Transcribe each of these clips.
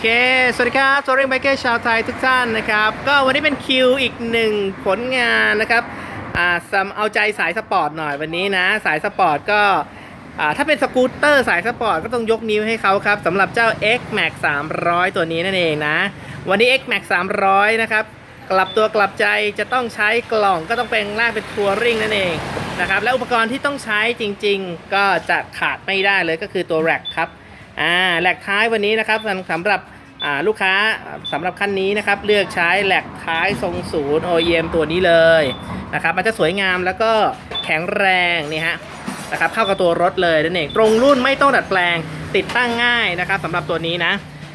เค สวัสดีครับโซเร่งไบเกอร์ชาวไทยทุกท่านนะครับ ก็วันนี้เป็นคิวอีกหนึ่งผลงานนะครับอ่าสำเอาใจสายสปอร์ตหน่อยวันนี้นะ สายสปอร์ตก็อ่าถ้าเป็นสกูตเตอร์สายสปอร์ตก็ต้องยกนิ้วให้เขาครับสำหรับเจ้า X Max 300 ตัวนี้นั่นเองนะ วันนี้ X Max 300 นะครับ กลับตัวกลับใจจะต้องใช้กล่องก็ต้องเป็นร่างเป็นทัวริงนั่นเองนะครับและอุปกรณ์ที่ต้องใช้จริง ๆ ก็จะขาดไม่ได้เลยก็คือตัวแร็กครับ อ่าแหลกท้ายวันนี้นะครับสำหรับอ่าลูกค้าสำหรับคันนี้นะครับเลือกใช้แหลกท้ายทรงศูนย์ OEM ตัวนี้เลยนะครับมันจะสวยงามแล้วก็แข็งแรงนี่ฮะนะครับเข้ากับตัวรถเลยนั่นเองตรงรุ่นไม่ต้องดัดแปลงติดตั้งง่ายนะครับสำหรับตัวนี้นะ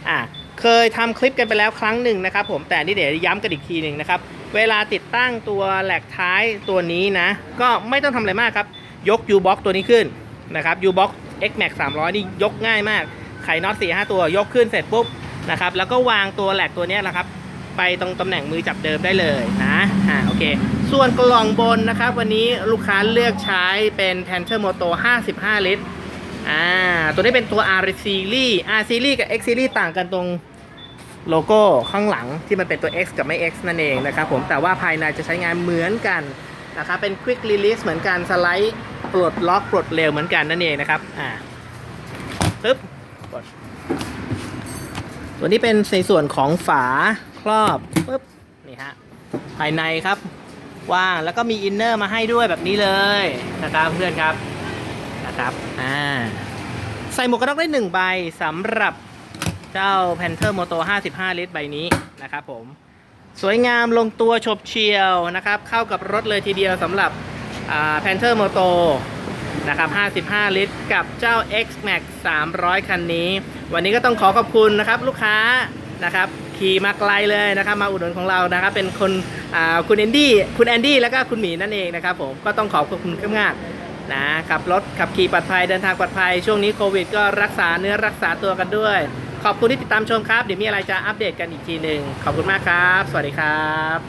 อ่าเคยทำคลิปกันไปแล้วครั้งหนึ่งนะครับผมแต่นี่เดี๋ยวย้ำกันอีกทีหนึ่งนะครับเวลาติดตั้งตัวแหลกท้ายตัวนี้นะก็ไม่ต้องทำอะไรมากครับยก U-Box ตัวนี้ขึ้น นะครับ U-Box X Max 300 นี่ยกง่ายมาก ไขน็อต4 5 ตัวยกขึ้นเสร็จปุ๊บนะครับ แล้วก็วางตัวแหลกตัวนี้นะครับ ไปตรงตำแหน่งมือจับเดิมได้เลยนะอ่าโอเค ส่วนกล่องบนนะครับ วันนี้ลูกค้าเลือกใช้เป็น Panther Moto 55 ลิตรอ่าตัวนี้เป็นตัว R Series R Series กับ X Series ต่างกันตรงโลโก้ข้างหลังที่มันเป็นตัว X กับไม่ X นั่นเองนะครับผมแต่ว่าภายในจะใช้งานเหมือนกัน นะครับเป็น Quick Release เหมือนกันสไลด์ปลดล็อกปลดเร็วเหมือนกันนั่นเองนะครับอ่าปึ๊บตัวนี้เป็นในส่วนของฝาครอบปึ๊บนี่ฮะภายในครับว่างแล้วก็มีอินเนอร์มาให้ด้วยแบบนี้เลยนะครับเพื่อนครับนะครับอ่าใส่หมวกกันน็อกได้หนึ่งใบสำหรับเจ้า Panther Moto 55 ลิตรใบนี้นะครับผม สวยงามลงตัวฉบเฉียวนะครับ เข้ากับรถเลยทีเดียวสำหรับอ่า Panther Moto นะครับ 55 ลิตร กับเจ้า X Max 300 คันนี้ วันนี้ก็ต้องขอขอบคุณนะครับ ลูกค้านะครับขี่มาไกลเลยนะครับ มาอุดหนุนของเรานะครับ เป็นคนอ่าคุณแอนดี้คุณแอนดี้แล้วก็คุณหมีนั่นเองนะครับผมก็ต้องขอบคุณมากๆนะขับรถขับขี่ปลอดภัยเดินทางปลอดภัยช่วงนี้โควิด ก็รักษาเนื้อรักษาตัวกันด้วย ขอบคุณที่ติดตามชมครับ เดี๋ยวมีอะไรจะอัปเดตกันอีกทีหนึ่งขอบคุณมากครับ สวัสดีครับ